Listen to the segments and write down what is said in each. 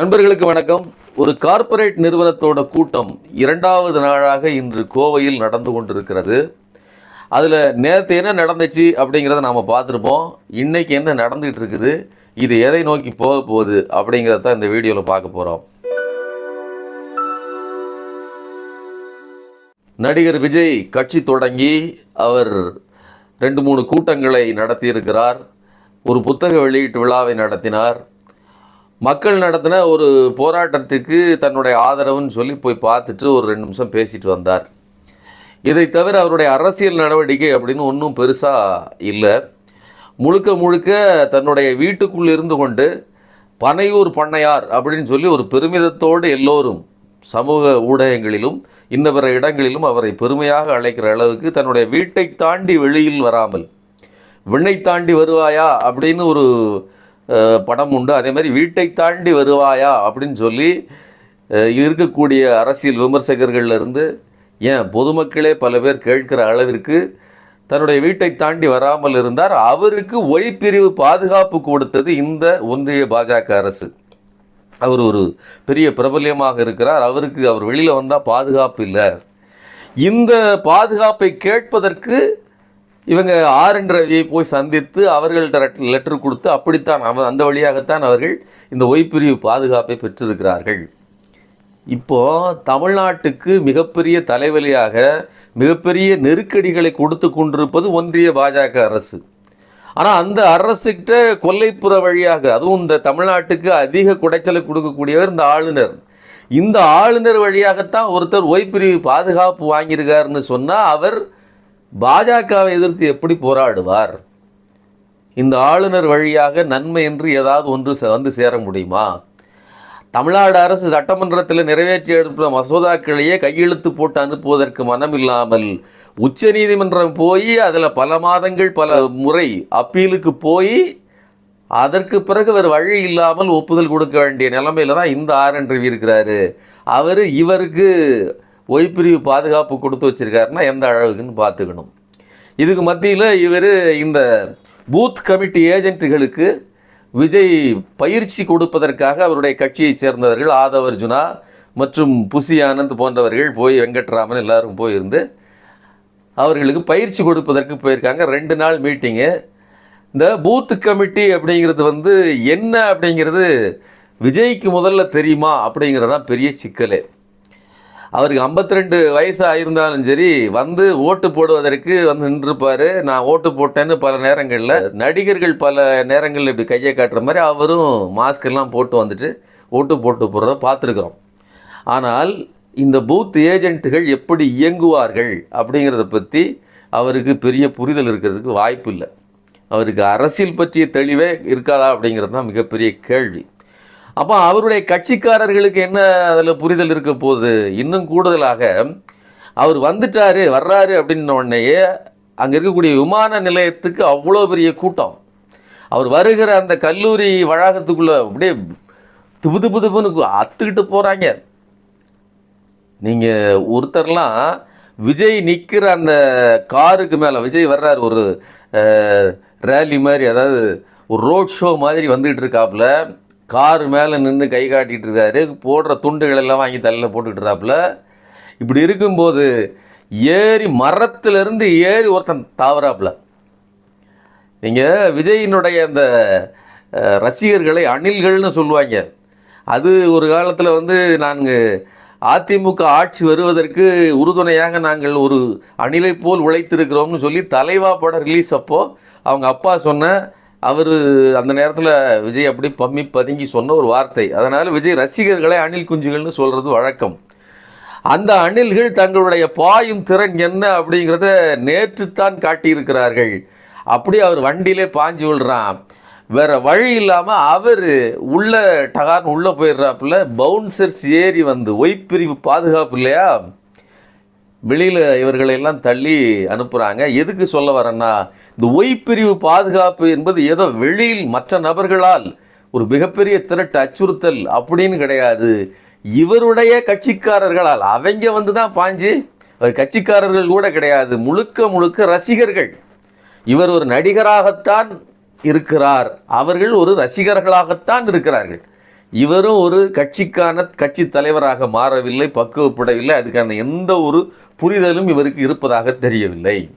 நண்பர்களுக்கு வணக்கம். ஒரு கார்ப்பரேட் நிறுவனத்தோட கூட்டம் இரண்டாவது நாளாக இன்று கோவையில் நடந்து கொண்டிருக்கிறது. அதில் நேற்று என்ன நடந்துச்சு அப்படிங்கிறத நாம் பார்த்துருப்போம். இன்றைக்கி என்ன நடந்துகிட்டு இருக்குது இது எதை நோக்கி போக போகுது அப்படிங்கிறத தான் இந்த வீடியோவில் பார்க்க போகிறோம் நடிகர் விஜய் கட்சி தொடங்கி அவர் ரெண்டு மூணு கூட்டங்களை நடத்தியிருக்கிறார். ஒரு புத்தக வெளியீட்டு விழாவை நடத்தினார். மக்கள் நடத்தின ஒரு போராட்டத்துக்கு தன்னுடைய ஆதரவுன்னு சொல்லி போய் பார்த்துட்டு ஒரு ரெண்டு நிமிஷம் பேசிட்டு வந்தார். இதை தவிர அவருடைய அரசியல் நடவடிக்கை அப்படின்னு ஒன்றும் பெருசாக இல்லை. முழுக்க முழுக்க தன்னுடைய வீட்டுக்குள் இருந்து கொண்டு பனையூர் பண்ணையார் அப்படின்னு சொல்லி ஒரு பெருமிதத்தோடு எல்லோரும் சமூக ஊடகங்களிலும் இன்ன பிற இடங்களிலும் அவரை பெருமையாக அழைக்கிற அளவுக்கு தன்னுடைய வீட்டை தாண்டி வெளியில் வராமல் விண்ணை தாண்டி வருவாயா அப்படின்னு ஒரு படம் உண்டு. அதே மாதிரி வீட்டை தாண்டி வருவாயா அப்படின்னு சொல்லி இருக்கக்கூடிய அரசியல் விமர்சகர்கள்லேருந்து ஏன் பொதுமக்களே பல பேர் கேட்கிற அளவிற்கு தன்னுடைய வீட்டை தாண்டி வராமல் இருந்தார். அவருக்கு ஒய்பிரிவு பாதுகாப்பு கொடுத்தது இந்த ஒன்றிய பாஜக அரசு. அவர் ஒரு பெரிய பிரபல்யமாக இருக்கிறார். அவருக்கு அவர் வெளியில் வந்தால் பாதுகாப்பு இல்லை. இந்த பாதுகாப்பை கேட்பதற்கு இவங்க ஆர் என் ரவியை போய் சந்தித்து அவர்கள்ட்ட லெட்டர் கொடுத்து அப்படித்தான் அவ அந்த வழியாகத்தான் அவர்கள் இந்த ஒய்பிரிவு பாதுகாப்பை பெற்றிருக்கிறார்கள். இப்போ தமிழ்நாட்டுக்கு மிகப்பெரிய தலைவலியாக மிகப்பெரிய நெருக்கடிகளை கொடுத்து கொண்டிருப்பது ஒன்றிய பாஜக அரசு. ஆனால் அந்த அரசுகிட்ட கொல்லைப்புற வழியாக அதுவும் இந்த தமிழ்நாட்டுக்கு அதிக குடைச்சலை கொடுக்கக்கூடியவர் இந்த ஆளுநர். இந்த ஆளுநர் வழியாகத்தான் ஒருத்தர் ஓய்பிரிவு பாதுகாப்பு வாங்கியிருக்காருன்னு சொன்னால் அவர் பாஜகவை எதிர்த்து எப்படி போராடுவார்? இந்த ஆளுநர் வழியாக நன்மை என்று ஏதாவது ஒன்று வந்து சேர முடியுமா? தமிழ்நாடு அரசு சட்டமன்றத்தில் நிறைவேற்றி எடுத்த மசோதாக்களையே கையெழுத்து போட்டு அனுப்புவதற்கு மனம் இல்லாமல் உச்சநீதிமன்றம் போய் அதில் பல மாதங்கள் பல முறை அப்பீலுக்கு போய் அதற்கு பிறகு வேறு வழி இல்லாமல் ஒப்புதல் கொடுக்க வேண்டிய நிலைமையில தான் இந்த ஆர் என் இருக்கிறாரு. அவர் இவருக்கு ஒய்பிரிவு பாதுகாப்பு கொடுத்து வச்சிருக்காருன்னா எந்த அளவுக்குன்னு பார்த்துக்கணும். இதுக்கு மத்தியில் இவர் இந்த பூத் கமிட்டி ஏஜென்ட்டுகளுக்கு விஜய் பயிற்சி கொடுப்பதற்காக அவருடைய கட்சியைச் சேர்ந்தவர்கள் ஆதவர்ஜுனா மற்றும் புசி ஆனந்த் போன்றவர்கள் போய் வெங்கட்ராமன் எல்லாரும் போயிருந்து அவர்களுக்கு பயிற்சி கொடுப்பதற்கு போயிருக்காங்க. ரெண்டு நாள் மீட்டிங்கு. இந்த பூத் கமிட்டி அப்படிங்கிறது வந்து என்ன அப்படிங்கிறது விஜய்க்கு முதல்ல தெரியுமா அப்படிங்கிறது தான் பெரிய சிக்கலே. அவருக்கு 52 ரெண்டு வயசு ஆயிருந்தாலும் சரி வந்து ஓட்டு போடுவதற்கு வந்து நின்றுப்பார். நான் ஓட்டு போட்டேன்னு பல நேரங்களில் நடிகர்கள் பல நேரங்களில் இப்படி கையை காட்டுற மாதிரி அவரும் மாஸ்க் எல்லாம் போட்டு வந்துட்டு ஓட்டு போட்டு போடுறத பார்த்துருக்குறோம். ஆனால் இந்த பூத் ஏஜென்ட்டுகள் எப்படி இயங்குவார்கள் அப்படிங்கிறத பற்றி அவருக்கு பெரிய புரிதல் இருக்கிறதுக்கு வாய்ப்பு இல்லை. அவருக்கு அரசியல் பற்றிய தெளிவே இருக்காதா அப்படிங்கிறது தான் மிகப்பெரிய கேள்வி. அப்போ அவருடைய கட்சிக்காரர்களுக்கு என்ன அதில் புரிதல் இருக்க போகுது? இன்னும் கூடுதலாக அவர் வந்துட்டாரு வர்றாரு அப்படின்ன உடனேயே அங்கே இருக்கக்கூடிய விமான நிலையத்துக்கு அவ்வளோ பெரிய கூட்டம். அவர் வருகிற அந்த கல்லூரி வளாகத்துக்குள்ளே அப்படியே துபு துபு துபுன்னு அத்துக்கிட்டு போகிறாங்க நீங்கள் ஒருத்தர்லாம் விஜய் நிற்கிற அந்த காருக்கு மேலே விஜய் வர்றாரு ஒரு ரேலி மாதிரி அதாவது ஒரு ரோட் ஷோ மாதிரி வந்துக்கிட்டு இருக்காப்புல கார் மேலே நின்று கை காட்டிகிட்டு இருக்காரு. போடுற துண்டுகள் எல்லாம் வாங்கி தலையில் போட்டுக்கிட்டு இருக்காப்புல இப்படி இருக்கும்போது ஏறி மரத்திலிருந்து ஏறி ஒருத்தன் தாவறாப்புல. நீங்கள் விஜயினுடைய அந்த ரசிகர்களை அணில்கள்னு சொல்லுவாங்க. அது ஒரு காலத்தில் வந்து நாங்கள் அதிமுக ஆட்சி வருவதற்கு உறுதுணையாக நாங்கள் ஒரு அணிலை போல் உழைத்திருக்கிறோம்னு சொல்லி தலைவா படம் ரிலீஸ் அப்போது அவங்க அப்பா சொன்ன அவர் அந்த நேரத்தில் விஜய் அப்படி பம்மி பதுங்கி சொன்ன ஒரு வார்த்தை. அதனால் விஜய் ரசிகர்களை அணில் குஞ்சுகள்னு சொல்கிறது வழக்கம். அந்த அணில்கள் தங்களுடைய பாயும் திறன் என்ன அப்படிங்கிறத நேற்றுத்தான் காட்டியிருக்கிறார்கள். அப்படி அவர் வண்டியிலே பாஞ்சு விழுறான். வேற வழி இல்லாமல் அவர் உள்ள டகார்னு உள்ளே போயிடுறாப்புல பவுன்சர்ஸ் ஏறி வந்து ஒய்ப்பிரிவு பாதுகாப்பு இல்லையா? வெளியில் இவர்களையெல்லாம் தள்ளி அனுப்புகிறாங்க எதுக்கு சொல்ல வரேன்னா இந்த ஒய்பிரிவு பாதுகாப்பு என்பது ஏதோ வெளியில் மற்ற நபர்களால் ஒரு மிகப்பெரிய திரட்டு அச்சுறுத்தல் அப்படின்னு கிடையாது. இவருடைய கட்சிக்காரர்களால் அவங்க வந்து தான் பாஞ்சு அவர் கட்சிக்காரர்கள் கூட கிடையாது. முழுக்க முழுக்க ரசிகர்கள். இவர் ஒரு நடிகராகத்தான் இருக்கிறார். அவர்கள் ஒரு ரசிகர்களாகத்தான் இருக்கிறார்கள். இவரும் ஒரு கட்சிக்கான கட்சி தலைவராக மாறவில்லை பக்குவப்படவில்லை. அதுக்கான எந்த ஒரு புரிதலும் இவருக்கு இருப்பதாக தெரியவில்லை.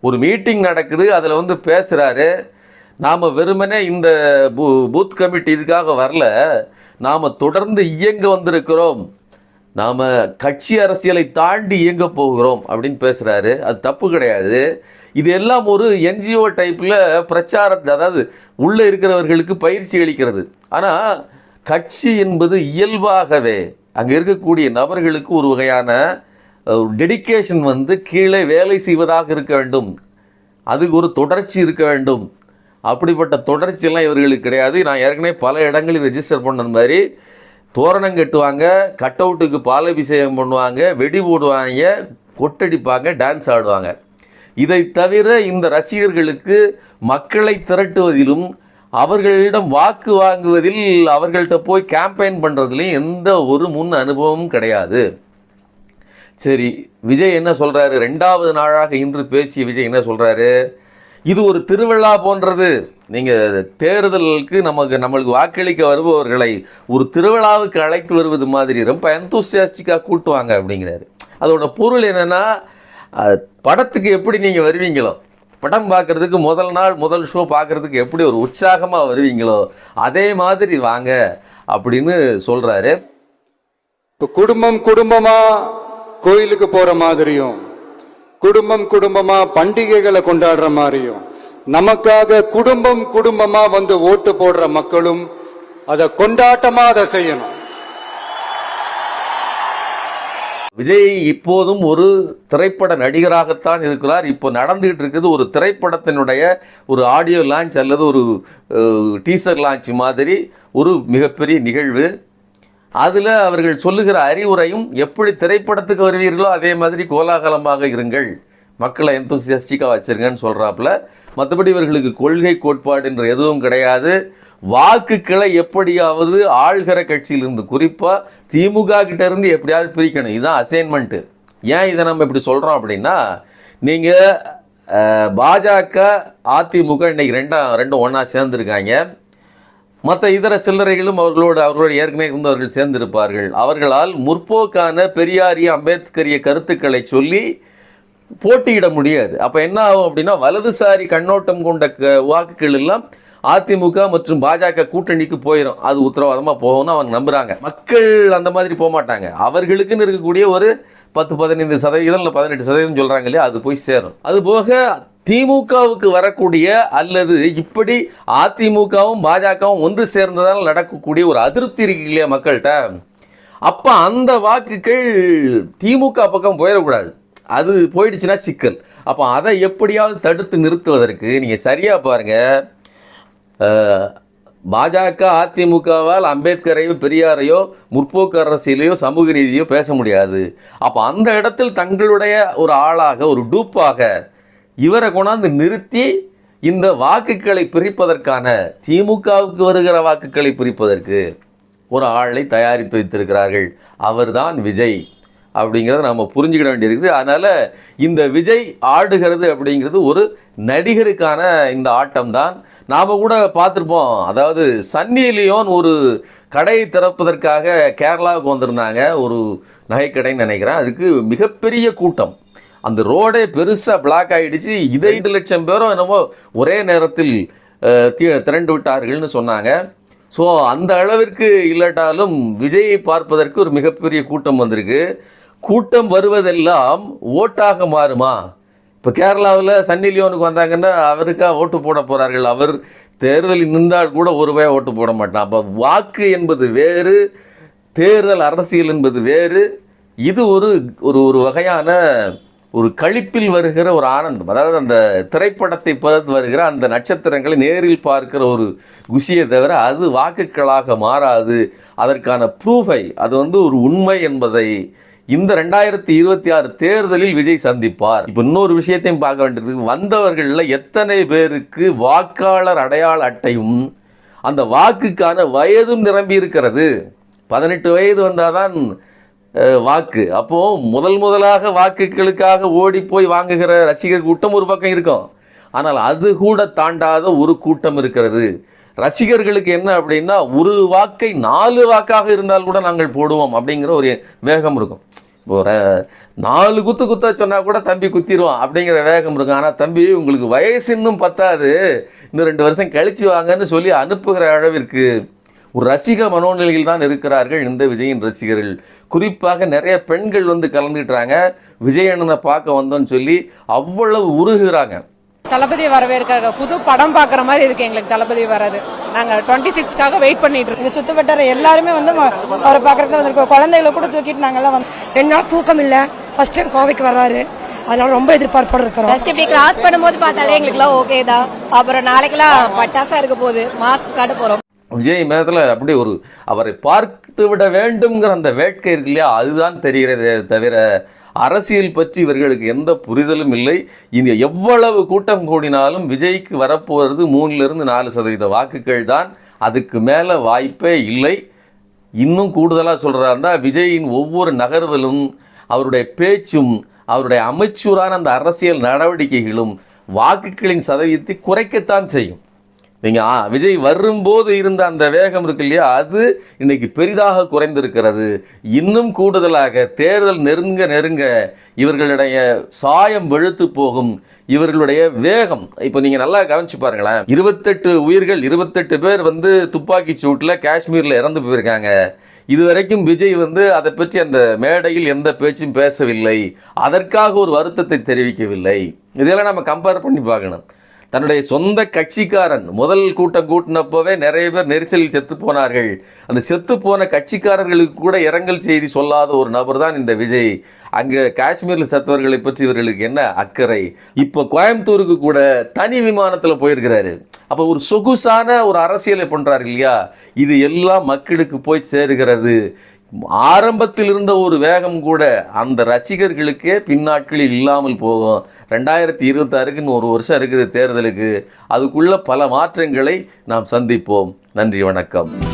ஒரு மீட்டிங் நடக்குது அதில் வந்து பேசுகிறாரு நாம் வெறுமனே இந்த பூ பூத் கமிட்டி இதுக்காக வரல. நாம் தொடர்ந்து இயங்க வந்திருக்கிறோம். நாம் கட்சி அரசியலை தாண்டி இயங்க போகிறோம் அப்படின்னு பேசுகிறாரு அது தப்பு கிடையாது. இது எல்லாம் ஒரு என்ஜிஓ டைப்பில் பிரச்சாரத்தை அதாவது உள்ளே இருக்கிறவர்களுக்கு பயிற்சி அளிக்கிறது. ஆனால் கட்சி என்பது இயல்பாகவே அங்கே இருக்கக்கூடிய நபர்களுக்கு ஒரு வகையான டெடிகேஷன் வந்து கீழே வேலை செய்வதாக இருக்க வேண்டும். அதுக்கு ஒரு தொடர்ச்சி இருக்க வேண்டும். அப்படிப்பட்ட தொடர்ச்சியெல்லாம் இவர்களுக்கு கிடையாது. நான் ஏற்கனவே பல இடங்களில் ரெஜிஸ்டர் பண்ணது மாதிரி தோரணம் கட்டுவாங்க கட் அவுட்டுக்கு பாலபிஷேகம் பண்ணுவாங்க வெடி போடுவாங்க கொட்டடிப்பாங்க டான்ஸ் ஆடுவாங்க. இதை தவிர இந்த ரசிகர்களுக்கு மக்களை திரட்டுவதிலும் அவர்களிடம் வாக்கு வாங்குவதில் அவர்கள்ட்ட போய் கேம்பெயின் பண்ணுறதுலையும் எந்த ஒரு முன் அனுபவமும் கிடையாது. சரி விஜய் என்ன சொல்கிறாரு ரெண்டாவது நாளாக இன்று பேசிய விஜய் என்ன சொல்கிறாரு இது ஒரு திருவிழா போன்றது. நீங்கள் தேர்தலுக்கு நமக்கு நம்மளுக்கு வாக்களிக்க வருபவர்களை ஒரு திருவிழாவுக்கு அழைத்து வருவது மாதிரி ரொம்ப எந்தூசியாஸ்டிக்காக கூட்டுவாங்க அப்படிங்கிறாரு. அதோட பொருள் என்னென்னா படத்துக்கு எப்படி நீங்கள் வருவீங்களோ படம் பார்க்குறதுக்கு முதல் நாள் முதல் ஷோ பார்க்கறதுக்கு எப்படி ஒரு உற்சாகமாக வருவீங்களோ அதே மாதிரி வாங்க அப்படின்னு சொல்கிறாரு இப்போ குடும்பம் குடும்பமாக கோயிலுக்கு போகிற மாதிரியும் குடும்பம் குடும்பமாக பண்டிகைகளை கொண்டாடுற மாதிரியும் நமக்காக குடும்பம் குடும்பமாக வந்து ஓட்டு போடுற மக்களும் அதை கொண்டாட்டமாக அதை செய்யணும். விஜய் இப்போதும் ஒரு திரைப்பட நடிகராகத்தான் இருக்கிறார். இப்போ நடந்துகிட்டு இருக்குது ஒரு திரைப்படத்தினுடைய ஒரு ஆடியோ லான்ச் அல்லது ஒரு டீசர் லான்ச் மாதிரி ஒரு மிகப்பெரிய நிகழ்வு. அதில் அவர்கள் சொல்லுகிற அறிவுரையும் எப்படி திரைப்படத்துக்கு வருவீர்களோ அதே மாதிரி கோலாகலமாக இருங்கள். மக்களை எந்தூசியாஸ்டிக்காக வச்சுருங்கன்னு சொல்கிறாப்புல மற்றபடி இவர்களுக்கு கொள்கை கோட்பாடு என்ற எதுவும் கிடையாது. வாக்குகளை எப்படியாவது ஆள்கிற கட்சியிலிருந்து குறிப்பாக திமுக கிட்ட இருந்து எப்படியாவது பிரிக்கணும். இதுதான் அசைன்மெண்ட்டு ஏன் இதை நம்ம இப்படி சொல்கிறோம் அப்படின்னா நீங்கள் பாஜக அதிமுக இன்றைக்கி ரெண்டாம் ரெண்டும் ஒன்றா சேர்ந்துருக்காங்க. மற்ற இதர சில்லறைகளும் அவர்களோடு அவர்களோடு ஏற்கனவே இருந்தவர்கள் சேர்ந்திருப்பார்கள். அவர்களால் முற்போக்கான பெரியாரிய அம்பேத்கரிய கருத்துக்களை சொல்லி போட்டியிட முடியாது. அப்போ என்ன ஆகும் அப்படின்னா வலதுசாரி கண்ணோட்டம் கொண்ட க- வாக்குகள் எல்லாம் அதிமுக மற்றும் பாஜக கூட்டணிக்கு போயிடும் அது உத்தரவாதமாக போகும்னு அவங்க நம்புகிறாங்க மக்கள் அந்த மாதிரி போக மாட்டாங்க. அவர்களுக்குன்னு இருக்கக்கூடிய ஒரு பத்து பதினைந்து சதவீதம் இல்லை பதினெட்டு சதவீதம் சொல்கிறாங்க இல்லையா? அது போய் சேரும். அது போக திமுகவுக்கு வரக்கூடிய அல்லது இப்படி அதிமுகவும் பாஜகவும் ஒன்று சேர்ந்ததால் நடக்கக்கூடிய ஒரு அதிருப்தி இருக்கு இல்லையா மக்கள்கிட்ட? அப்போ அந்த வாக்குகள் திமுக பக்கம் போயிடக்கூடாது. அது போயிடுச்சுன்னா சிக்கல். அப்போ அதை எப்படியாவது தடுத்து நிறுத்துவதற்கு நீங்கள் சரியாக பாருங்கள் பாஜக அதிமுகவால் அம்பேத்கரையோ பெரியாரையோ முற்போக்கு அரசியலையோ சமூக ரீதியோ பேச முடியாது. அப்போ அந்த இடத்தில் தங்களுடைய ஒரு ஆளாக ஒரு டூப்பாக இவரை கொண்டாந்து நிறுத்தி இந்த வாக்குகளை பிரிப்பதற்கான திமுகவுக்கு வருகிற வாக்குகளை பிரிப்பதற்கு ஒரு ஆளை தயாரித்து வைத்திருக்கிறார்கள். அவர்தான் விஜய். அப்படிங்கிறத நம்ம புரிஞ்சுக்கிட வேண்டியிருக்குது. அதனால் இந்த விஜய் ஆடுகிறது அப்படிங்கிறது ஒரு நடிகருக்கான இந்த ஆட்டம் தான் நாம் கூட பார்த்துருப்போம். அதாவது சன்னி லியோன் ஒரு கடையை திறப்பதற்காக கேரளாவுக்கு வந்திருந்தாங்க. ஒரு நகைக்கடைன்னு நினைக்கிறேன். அதுக்கு மிகப்பெரிய கூட்டம். அந்த ரோடே பெருசாக பிளாக் ஆகிடுச்சு இதை ஐந்து லட்சம் பேரும் என்னமோ ஒரே நேரத்தில் தி- திரண்டு விட்டார்கள்னு சொன்னாங்க. ஸோ அந்த அளவிற்கு இல்லாட்டாலும் விஜயை பார்ப்பதற்கு ஒரு மிகப்பெரிய கூட்டம் வந்திருக்கு. கூட்டம் வருவதெல்லாம் ஓட்டாக மாறுமா? இப்போ கேரளாவில் சன்னி லியோனுக்கு வந்தாங்கன்னா அவருக்கா ஓட்டு போட போகிறார்கள் அவர் தேர்தலில் நின்றால் கூட ஒரு ரூபாய் ஓட்டு போட மாட்டான் அப்போ வாக்கு என்பது வேறு தேர்தல் அரசியல் என்பது வேறு. இது ஒரு ஒரு ஒரு வகையான ஒரு கழிப்பில் வருகிற ஒரு ஆனந்தம். அதாவது அந்த திரைப்படத்தை பார்த்து வருகிற அந்த நட்சத்திரங்களை நேரில் பார்க்கிற ஒரு குஷியை தவிர அது வாக்குகளாக மாறாது. அதற்கான ப்ரூஃபை அது வந்து ஒரு உண்மை என்பதை இந்த ரெண்டாயிரத்தி இருபத்தி ஆறு தேர்தலில் விஜய் சந்திப்பார். இப்போ இன்னொரு விஷயத்தையும் பார்க்க வேண்டியது வந்தவர்களில் எத்தனை பேருக்கு வாக்காளர் அடையாள அட்டையும் அந்த வாக்குக்கான வயதும் நிரம்பி இருக்கிறது. பதினெட்டு வயது வந்தாதான் வாக்கு. அப்போ முதல் முதலாக வாக்குகளுக்காக ஓடி போய் வாங்குகிற ரசிகர் கூட்டம் ஒரு பக்கம் இருக்கும். ஆனால் அது கூட தாண்டாத ஒரு கூட்டம் இருக்கிறது. ரசிகர்களுக்கு என்ன அப்படின்னா ஒரு வாக்கை நாலு வாக்காக இருந்தால் கூட நாங்கள் போடுவோம் அப்படிங்கிற ஒரு வேகம் இருக்கும். இப்போ ஒரு நாலு குத்து குத்த சொன்னால் கூட தம்பி குத்திடுவான் அப்படிங்கிற வேகம் இருக்கும். ஆனால் தம்பி உங்களுக்கு வயசு இன்னும் பத்தாது. இன்னும் ரெண்டு வருஷம் கழிச்சு வாங்கன்னு சொல்லி அனுப்புகிற அளவிற்கு ஒரு ரசிக மனோநிலையில் தான் இருக்கிறார்கள் இந்த விஜயின் ரசிகர்கள். குறிப்பாக நிறைய பெண்கள் வந்து கலந்துக்கிட்டாங்க. விஜயண்ணனை பார்க்க வந்தோன்னு சொல்லி அவ்வளவு உருகுறாங்க தளபதி வரவேற்கிற புது படம் பாக்குற மாதிரி இருக்கு எங்களுக்கு தளபதி வராது. நாங்க டுவெண்ட்டி சிக்ஸ்க்காக வெயிட் பண்ணிட்டு இருக்கோம். இந்த சுத்து வட்டார எல்லாருமே வந்து அவரை பார்க்கறதுக்கு வந்திருக்கோம். குழந்தைகளை கூட தூக்கிட்டு நாங்கெல்லாம் வந்து ரெண்டு நாள் தூக்கம் இல்ல. ஃபர்ஸ்ட் டைம் கோவைக்கு வர்றாரு. அதனால ரொம்ப எதிர்பார்ப்போடு இருக்கிறோம். ஃபர்ஸ்ட் இப்படி கிராஸ் பண்ணும்போது பார்த்தாலே எங்களுக்குலாம் ஓகே தான். அப்புறம் நாளைக்கெல்லாம் பட்டாசா இருக்க போகுது. மாஸ்க் காட்ட போறோம். விஜய் மேதத்தில் அப்படி ஒரு அவரை பார்த்து விட வேண்டும்ங்கிற அந்த வேட்கை இருக்கு இல்லையா? அதுதான் தெரிகிறதே தவிர அரசியல் பற்றி இவர்களுக்கு எந்த புரிதலும் இல்லை. இந்த எவ்வளவு கூட்டம் கூடினாலும் விஜய்க்கு வரப்போகிறது மூணுலேருந்து நாலு சதவீத வாக்குகள் தான். அதுக்கு மேலே வாய்ப்பே இல்லை. இன்னும் கூடுதலாக சொல்கிறாருந்தா விஜயின் ஒவ்வொரு நகர்வலும் அவருடைய பேச்சும் அவருடைய அமைச்சூரான அந்த அரசியல் நடவடிக்கைகளும் வாக்குகளின் சதவீதத்தை குறைக்கத்தான் செய்யும். நீங்கள் ஆ விஜய் வரும்போது இருந்த அந்த வேகம் இருக்கு இல்லையா? அது இன்னைக்கு பெரிதாக குறைந்திருக்கிறது. இன்னும் கூடுதலாக தேர்தல் நெருங்க நெருங்க இவர்களுடைய சாயம் வெளுத்து போகும். இவர்களுடைய வேகம் இப்போ நீங்கள் நல்லா கவனிச்சு பாருங்களேன். இருபத்தெட்டு உயிர்கள் இருபத்தெட்டு பேர் வந்து துப்பாக்கி சூட்டில் காஷ்மீரில் இறந்து போயிருக்காங்க. இதுவரைக்கும் விஜய் வந்து அதை பற்றி அந்த மேடையில் எந்த பேச்சும் பேசவில்லை. அதற்காக ஒரு வருத்தத்தை தெரிவிக்கவில்லை. இதெல்லாம் நம்ம கம்பேர் பண்ணி பார்க்கணும். தன்னுடைய சொந்த கட்சிக்காரன் முதல் கூட்டம் கூட்டினப்பவே நிறைய பேர் நெரிசலில் செத்து போனார்கள். அந்த செத்து போன கட்சிக்காரர்களுக்கு கூட இரங்கல் செய்தி சொல்லாத ஒரு நபர் தான் இந்த விஜய். அங்கே காஷ்மீரில் செத்தவர்களை பற்றி இவர்களுக்கு என்ன அக்கறை? இப்போ கோயம்புத்தூருக்கு கூட தனி விமானத்தில் போயிருக்கிறாரு. அப்போ ஒரு சொகுசான ஒரு அரசியலை பண்ணுறாரு இல்லையா? இது எல்லாம் மக்களுக்கு போய் சேருகிறது. ஆரம்பத்தில் இருந்த ஒரு வேகம் கூட அந்த ரசிகர்களுக்கே பின்னாட்களில் இல்லாமல் போகும். ரெண்டாயிரத்தி இருபத்தாறுக்குன்னு ஒரு வருஷம் இருக்குது தேர்தலுக்கு. அதுக்குள்ள பல மாற்றங்களை நாம் சந்திப்போம். நன்றி வணக்கம்.